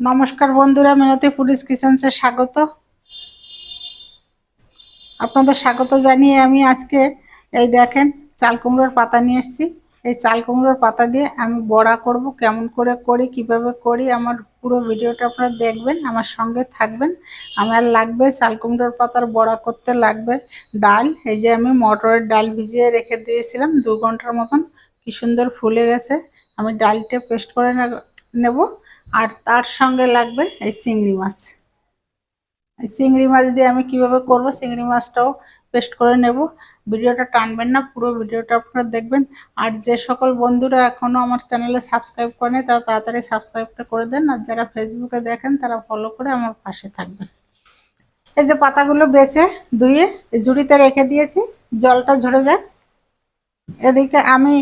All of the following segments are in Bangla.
নমস্কার বন্ধুরা, মিনতি পুলিশ কিচেন্সে স্বাগত। আপনাদের স্বাগত জানিয়ে আমি আজকে এই দেখেন চাল কুমড়োর পাতা নিয়ে এসেছি। এই চাল কুমড়োর পাতা দিয়ে আমি বড়া করব, কেমন করে করি, কীভাবে করি, আমার পুরো ভিডিওটা আপনারা দেখবেন, আমার সঙ্গে থাকবেন। আমার লাগবে, চাল কুমড়োর পাতার বড়া করতে লাগবে ডাল। এই যে আমি মটরের ডাল ভিজিয়ে রেখে দিয়েছিলাম, দু ঘণ্টার মতন। কি সুন্দর ফুলে গেছে। আমি ডালটা পেস্ট করে নেব। আর তার সঙ্গে লাগবে এই চিংড়ি মাছ। এই চিংড়ি মাছ দিয়ে আমি কীভাবে করব, চিংড়ি মাছটাও পেস্ট করে নেব। ভিডিওটা টানবেন না, পুরো ভিডিওটা আপনারা দেখবেন। আর যে সকল বন্ধুরা এখনও আমার চ্যানেলে সাবস্ক্রাইব করেনি তারা তাড়াতাড়ি সাবস্ক্রাইবটা করে দেন। আর যারা ফেসবুকে দেখেন, তারা ফলো করে আমার পাশে থাকবেন। এই যে পাতাগুলো বেছে ধুয়ে ঝুড়িতে রেখে দিয়েছি, জলটা ঝরে যায় এদিকে আমি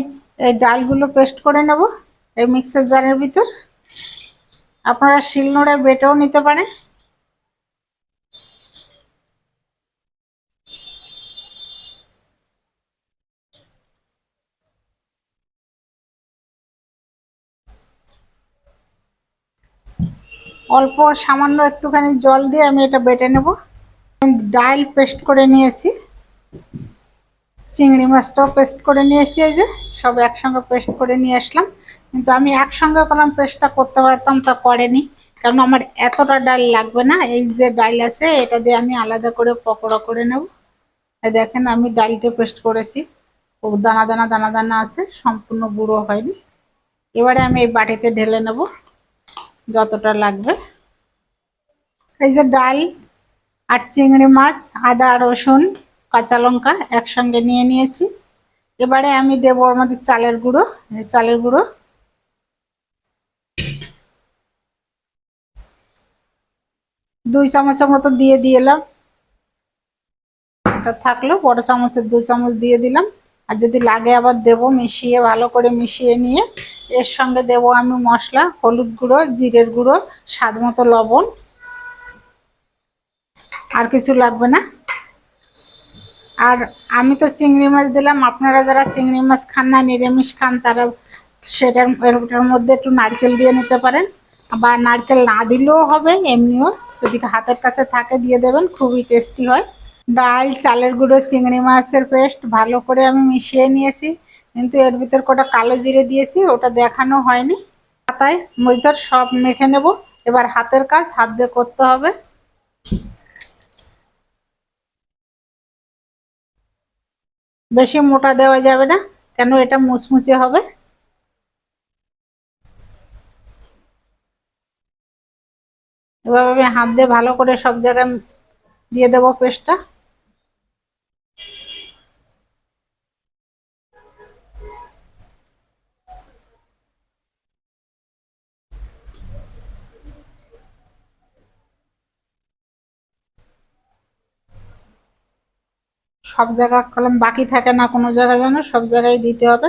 এই ডালগুলো পেস্ট করে নেব, এই মিক্সার জারের ভিতর। আপনারা শিলনোড়ায় বেটেও নিতে পারেন অল্প সামান্য একটুখানি জল দিয়ে আমি এটা বেটে নেব। ডাল পেস্ট করে নিয়েছি। চিংড়ি মাছটাও পেস্ট করে নিয়ে এসেছি এই যে, সব একসঙ্গে পেস্ট করে নিয়ে আসলাম। কিন্তু আমি একসঙ্গে করলাম পেস্টটা করতে পারতাম, তা করেনি। কারণ আমার এতটা ডাল লাগবে না, এই যে ডাল আছে, এটা দিয়ে আমি আলাদা করে পকোড়া করে নেব। দেখেন, আমি ডালকে পেস্ট করেছি। দানা দানা দানা দানা আছে, সম্পূর্ণ গুঁড়ো হয়নি। এবারে আমি এই বাটিতে ঢেলে নেব, যতটা লাগবে। এই যে ডাল আর চিংড়ি মাছ, আদা, রসুন, কাঁচা লঙ্কা একসঙ্গে নিয়ে নিয়েছি। এবারে আমি দেবো আমাদের চালের গুঁড়ো চালের গুঁড়ো। দুই চামচের মতো দিয়ে দিলাম এটা থাকল, বড় চামচের দুই চামচ দিয়ে দিলাম। আর যদি লাগে আবার দেব মিশিয়ে, ভালো করে মিশিয়ে নিয়ে। এর সঙ্গে দেব আমি মশলা, হলুদ গুঁড়ো, জিরের গুঁড়ো, স্বাদ মতো লবণ। আর কিছু লাগবে না? আর আমি তো চিংড়ি মাছ দিলাম। আপনারা যারা চিংড়ি মাছ খান না, নিরামিষ খান, তারা সেটার মধ্যে একটু নারকেল দিয়ে নিতে পারেন। বা নারকেল না দিলেও হবে, এমনিও। যদি হাতের কাছে থাকে, দিয়ে দেবেন, খুবই টেস্টি হয়। ডাল, চালের গুঁড়ো, চিংড়ি মাছের পেস্ট, ভালো করে আমি মিশিয়ে নিয়েছি। কিন্তু এর ভিতর কটা কালো জিরে দিয়েছি, ওটা দেখানো হয়নি। পাতায় মধ্যর সব মেখে নেব। এবার হাতের কাজ, হাত দিয়ে করতে হবে। বেশি মোটা দেওয়া যাবে না, কেন এটা মুচমুচে হবে। এবার আমি হাত দিয়ে ভালো করে সব জায়গায় দিয়ে দেবো পেস্টটা। সব জায়গা কলম বাকি থাকে না কোনো জায়গায় যেন সব জায়গায় দিতে হবে।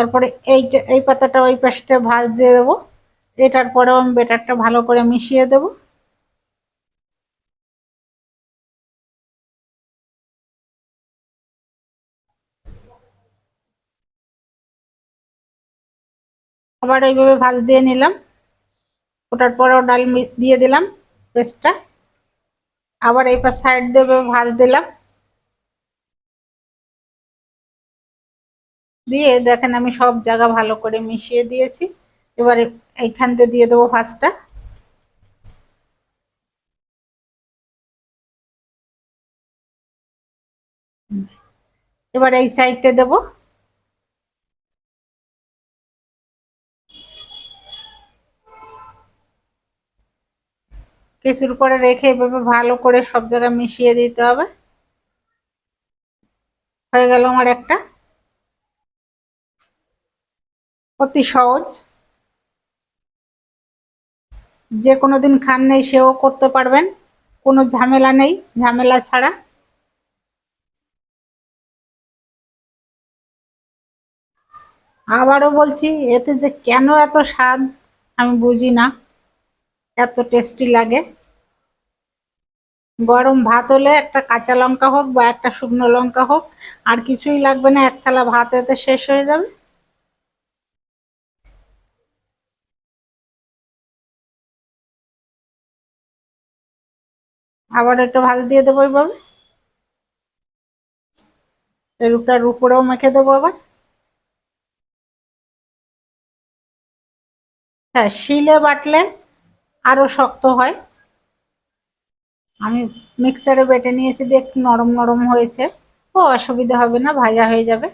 তারপরে এই এই পাতাটা ওই পাশটা ভাজ দিয়ে দেবো। এটার পরেও আমি বেটারটা ভালো করে মিশিয়ে দেব। আবার ওইভাবে ভাজ দিয়ে নিলাম। ওটার পরেও ডাল দিয়ে দিলাম পেস্টটা। আবার এই পাশ সাইড দিয়ে ভাজ দিলাম। দিয়ে দেখেন আমি সব জায়গা ভালো করে মিশিয়ে দিয়েছি। এবারে এইখান দিয়ে দিয়ে দেবো ফার্স্টটা এবার এই সাইডটা দেবো। কিছুর পরে রেখে এভাবে ভালো করে সব জায়গায় মিশিয়ে দিতে হবে। হয়ে গেল আমার একটা। অতি সহজ। যে কোনো দিন খান নেই, সেও করতে পারবেন। কোনো ঝামেলা নেই, ঝামেলা ছাড়া। আবারও বলছি, এতে যে কেন এত স্বাদ, আমি বুঝি না। এত টেস্টি লাগে। গরম ভাত হলে একটা কাঁচা লঙ্কা হোক বা একটা শুকনো লঙ্কা হোক, আর কিছুই লাগবে না। এক থালা ভাত এতে শেষ হয়ে যাবে। আবার একটু ভাজা দিয়ে দেবো এইভাবে। এর উপর উপরেও মেখে দেবো আবার। হ্যাঁ শিলে বাটলে আরও শক্ত হয়। আমি মিক্সারে বেটে নিয়েছি, দিয়ে একটু নরম নরম হয়েছে। ও, অসুবিধা হবে না, ভাজা হয়ে যাবে।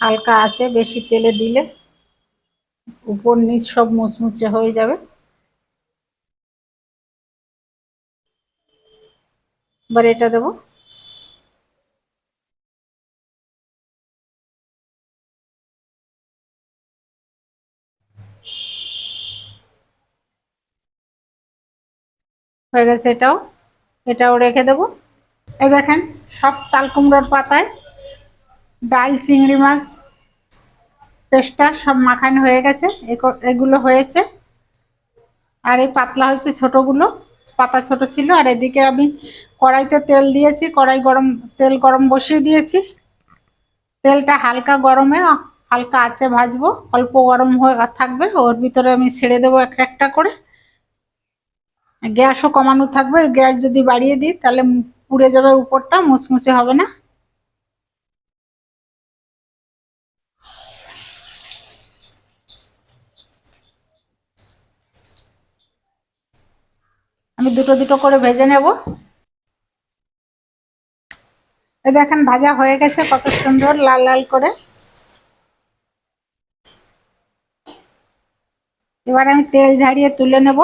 হালকা আছে, বেশি তেলে দিলে। উপর নিচ সব মুচমুচে হয়ে যাবে। এবার এটা দেবো। হয়ে গেছে এটাও। এটাও রেখে দেবো। এ দেখেন, সব চাল কুমড়োর পাতায় ডাল, চিংড়ি মাছ পেস্টটা সব মাখানো হয়ে গেছে। এগুলো হয়েছে। আর এই পাতলা হয়েছে ছোটগুলো। পাতা ছোট ছিল আর এদিকে আমি কড়াইতে তেল দিয়েছি, কড়াই গরম, তেল গরম বসিয়ে দিয়েছি। তেলটা হালকা গরমে, হালকা আছে ভাজবো, অল্প গরম হয়ে থাকবে, ওর ভিতরে আমি ছেড়ে দেবো একটা একটা করে। গ্যাসও কমানো থাকবে, গ্যাস যদি বাড়িয়ে দিই, তাহলে পুড়ে যাবে উপরটা মুচমুচে হবে না আমি দুটো দুটো করে ভেজে নেব। এই দেখেন, ভাজা হয়ে গেছে, কত সুন্দর, লাল লাল করে। এবার আমি তেল ঝাড়িয়ে তুলে নেব।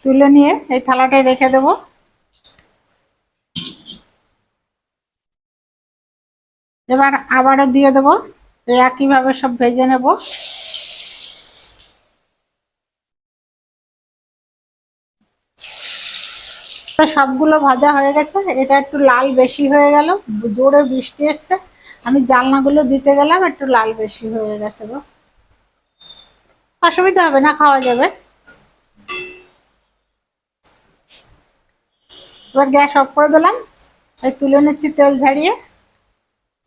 তুলে নিয়ে এই থালাটায় রেখে দেব। এবার আবারও দিয়ে দেব। একইভাবে সব ভেজে নেব। সবগুলো ভাজা হয়ে গেছে। এটা একটু লাল বেশি হয়ে গেল। জোরে বৃষ্টি এসছে। আমি জালনাগুলো দিতে গেলাম, একটু লাল বেশি হয়ে গেছে গো। অসুবিধা হবে না, খাওয়া যাবে। এবার গ্যাস অফ করে দিলাম। তুলে নিচ্ছি তেল ঝাড়িয়ে।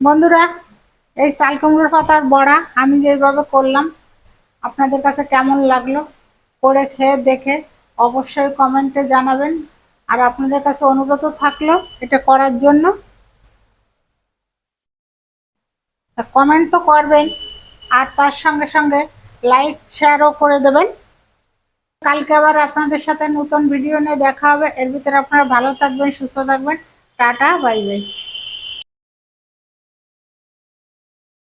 বন্ধুরা, এই চাল কুমড়োর পাতার বড়া আমি যেভাবে করলাম, আপনাদের কাছে কেমন লাগল করে খেয়ে দেখে অবশ্যই কমেন্টে জানাবেন। আর আপনাদের কাছে অনুরোধ থাকল এটা করার জন্য। কমেন্ট তো করবেন, আর তার সঙ্গে সঙ্গে লাইক, শেয়ারও করে দেবেন। কালকে আবার আপনাদের সাথে নতুন ভিডিও নিয়ে দেখা হবে। এর ভিতরে আপনারা ভালো থাকবেন, সুস্থ থাকবেন। Tata, bye bye.